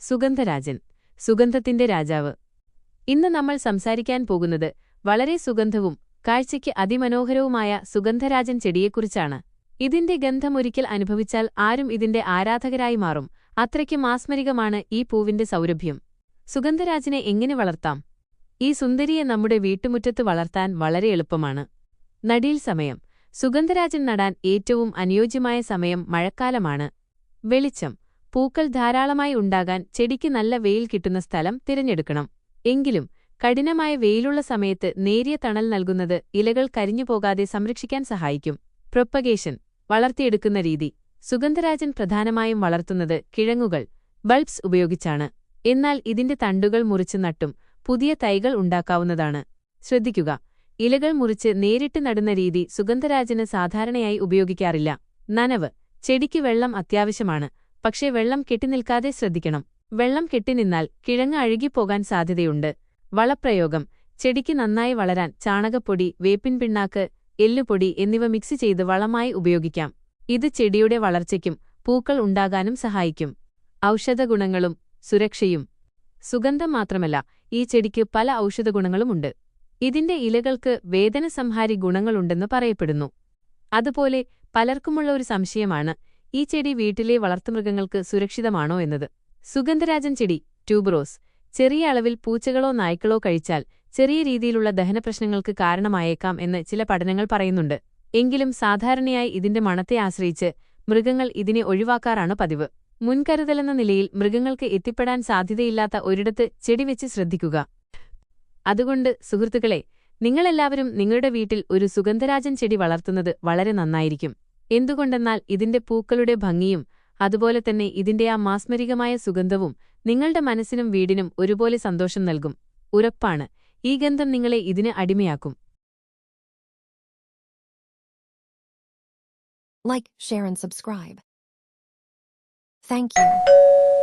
സുഗന്ധരാജൻ സുഗന്ധത്തിന്റെ രാജാവ്. ഇന്ന് നമ്മൾ സംസാരിക്കാൻ പോകുന്നത് വളരെ സുഗന്ധവും കാഴ്ചയ്ക്ക് അതിമനോഹരവുമായ സുഗന്ധരാജൻ ചെടിയെക്കുറിച്ചാണ്. ഇതിന്റെ ഗന്ധമൊരിക്കൽ അനുഭവിച്ചാൽ ആരും ഇതിന്റെ ആരാധകരായി മാറും. അത്രയ്ക്ക് മാസ്മരികമാണ് ഈ പൂവിന്റെ സൗരഭ്യം. സുഗന്ധരാജനെ എങ്ങനെ വളർത്താം? ഈ സുന്ദരിയെ നമ്മുടെ വീട്ടുമുറ്റത്ത് വളർത്താൻ വളരെ എളുപ്പമാണ്. നടീൽ സമയം. സുഗന്ധരാജൻ നടാൻ ഏറ്റവും അനുയോജ്യമായ സമയം മഴക്കാലമാണ്. വെളിച്ചം. പൂക്കൾ ധാരാളമായി ഉണ്ടാകാൻ ചെടിക്ക് നല്ല വെയിൽ കിട്ടുന്ന സ്ഥലം തിരഞ്ഞെടുക്കണം. എങ്കിലും കഠിനമായ വെയിലുള്ള സമയത്ത് നേരിയ തണൽ നൽകുന്നത് ഇലകൾ കരിഞ്ഞുപോകാതെ സംരക്ഷിക്കാൻ സഹായിക്കും. പ്രൊപ്പഗേഷൻ വളർത്തിയെടുക്കുന്ന രീതി. സുഗന്ധരാജൻ പ്രധാനമായും വളർത്തുന്നത് കിഴങ്ങുകൾ ബൾബ്സ് ഉപയോഗിച്ചാണ്. എന്നാൽ ഇതിന്റെ തണ്ടുകൾ മുറിച്ച് നട്ടും പുതിയ തൈകൾ ഉണ്ടാക്കാവുന്നതാണ്. ശ്രദ്ധിക്കുക ഇലകൾ മുറിച്ച് നേരിട്ട് നടുന്ന രീതി സുഗന്ധരാജന് സാധാരണയായി ഉപയോഗിക്കാറില്ല. നനവ് ചെടിക്ക് വെള്ളം അത്യാവശ്യമാണ്. പക്ഷേ വെള്ളം കെട്ടിനിൽക്കാതെ ശ്രദ്ധിക്കണം. വെള്ളം കെട്ടിനിന്നാൽ കിഴങ്ങ് അഴുകിപ്പോകാൻ സാധ്യതയുണ്ട്. വളപ്രയോഗം ചെടിക്ക് നന്നായി വളരാൻ ചാണകപ്പൊടി വേപ്പിൻ പിണ്ണാക്ക് എല്ലുപൊടി എന്നിവ മിക്സ് ചെയ്ത് വളമായി ഉപയോഗിക്കാം. ഇത് ചെടിയുടെ വളർച്ചയ്ക്കും പൂക്കൾ ഉണ്ടാകാനും സഹായിക്കും. ഔഷധഗുണങ്ങളും സുരക്ഷയും. സുഗന്ധം മാത്രമല്ല ഈ ചെടിക്ക് പല ഔഷധഗുണങ്ങളുമുണ്ട് ഇതിന്റെ ഇലകൾക്ക് വേദനസംഹാരി ഗുണങ്ങളുണ്ടെന്ന് പറയപ്പെടുന്നു. അതുപോലെ പലർക്കുമുള്ള ഒരു സംശയമാണ് ഈ ചെടി വീട്ടിലെ വളർത്തുമൃഗങ്ങൾക്ക് സുരക്ഷിതമാണോ എന്നത്? സുഗന്ധരാജൻ ചെടി ട്യൂബ്രോസ് ചെറിയ അളവിൽ പൂച്ചകളോ നായ്ക്കളോ കഴിച്ചാൽ ചെറിയ രീതിയിലുള്ള ദഹനപ്രശ്നങ്ങൾക്ക് കാരണമായേക്കാം എന്ന് ചില പഠനങ്ങൾ പറയുന്നുണ്ട്. എങ്കിലും സാധാരണയായി ഇതിന്റെ മണത്തെ ആശ്രയിച്ച് മൃഗങ്ങൾ ഇതിനെ ഒഴിവാക്കാറാണ് പതിവ്. മുൻകരുതലെന്ന നിലയിൽ മൃഗങ്ങൾക്ക് എത്തിപ്പെടാൻ സാധ്യതയില്ലാത്ത ഒരിടത്ത് ചെടി വെച്ച് ശ്രദ്ധിക്കുക. അതുകൊണ്ട് സുഹൃത്തുക്കളെ നിങ്ങളെല്ലാവരും നിങ്ങളുടെ വീട്ടിൽ ഒരു സുഗന്ധരാജൻ ചെടി വളർത്തുന്നത് വളരെ നന്നായിരിക്കും. എന്തുകൊണ്ടെന്നാൽ ഇതിന്റെ പൂക്കളുടെ ഭംഗിയും അതുപോലെ തന്നെ ഇതിന്റെ ആ മാസ്മരികമായ സുഗന്ധവും നിങ്ങളുടെ മനസ്സിനും വീടിനും ഒരുപോലെ സന്തോഷം നൽകും. ഉറപ്പാണ്. ഈ ഗന്ധം നിങ്ങളെ ഇതിന് അടിമയാക്കും. Like share and subscribe Thank you.